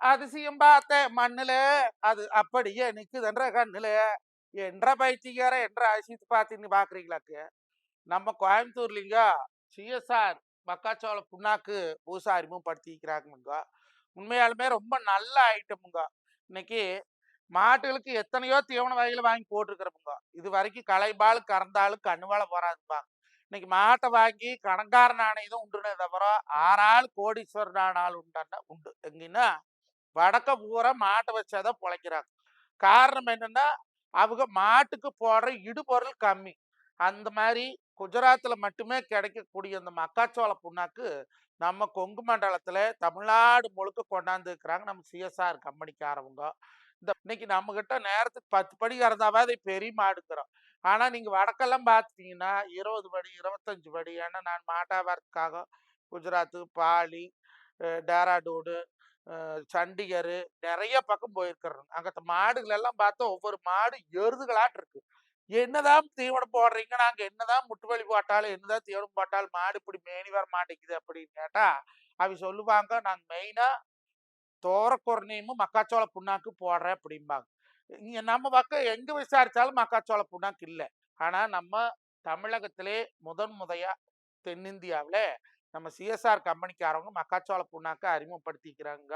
அதிசயம் பார்த்த மண்ணுல அது அப்படியே நிக்குதுன்ற கண்ணுல என்ற பைத்தியக்கார என்ற அதிசயத்தை பார்த்துன்னு பாக்குறீங்களாக்கு? நம்ம கோயம்புத்தூர்லிங்க சிஎஸ்ஆர் மக்காச்சோள புண்ணாக்கு பூசா அறிமுகப்படுத்திக்கிறாங்க உண்மையாலுமே ரொம்ப நல்ல ஐட்டமுங்க. இன்னைக்கு மாட்டுகளுக்கு எத்தனையோ தீவன வகைகளை வாங்கி போட்டிருக்கிறோமுங்க. இது வரைக்கும் களைபால் கறந்தாலும் கண்ணுவால போறாதுப்பாங்க இன்னைக்கு மாட்டை வாங்கி கணக்காரன் ஆணையதும் உண்டுனே தவிர ஆறாள் கோடீஸ்வரன் ஆனாலும் உண்டான உண்டு. எங்கன்னா வடக்க பூரா மாட்டை வச்சாதான் பொழைக்கிறாங்க. காரணம் என்னன்னா அவங்க மாட்டுக்கு போடுற இடுபொருள் கம்மி. அந்த மாதிரி குஜராத்தில் மட்டுமே கிடைக்கக்கூடிய அந்த மக்காச்சோள புண்ணாக்கு நம்ம கொங்கு மண்டலத்தில் தமிழ்நாடு முழுக்க கொண்டாந்து இருக்கிறாங்க நம்ம சிஎஸ்ஆர் கம்பெனிக்காரவங்க. இந்த இன்னைக்கு நம்மக்கிட்ட நேரத்துக்கு பத்து படி இறந்தாவது பெரிய மாடுக்கிறோம் ஆனால் நீங்கள் வடக்கெல்லாம் பார்த்துட்டீங்கன்னா இருபது படி இருபத்தஞ்சு படி ஏன்னா நான் மாட்டாவரத்துக்காக குஜராத்து பாலி டேராடூடு டேராடூனு சண்டிகர் நிறைய பக்கம் போயிருக்கிறோம் அங்க மாடுகள் எல்லாம் பார்த்தா ஒவ்வொரு மாடு எருதுகளாட்டு இருக்கு. என்னதான் தீவனம் போடுறீங்க நாங்க என்னதான் முட்டுவலி போட்டாலும் என்னதான் தீவனம் போட்டாலும் மாடு இப்படி மேனி வர மாட்டேங்குது அப்படின்னு கேட்டா அவ சொல்லுவாங்க நாங்க மெயினா தோரக்குறனையும் மக்காச்சோள புண்ணாக்கு போடுறேன் அப்படிம்பாங்க. இங்க நம்ம பக்கம் எங்க விசாரிச்சாலும் மக்காச்சோள புண்ணாக்கு இல்லை. ஆனா நம்ம தமிழகத்திலே முதன் முதையா தென்னிந்தியாவில் நம்ம சிஎஸ்ஆர் கம்பெனிக்காரவங்க மக்காச்சோள புண்ணாக்கு அறிமுகப்படுத்திக்கிறாங்க.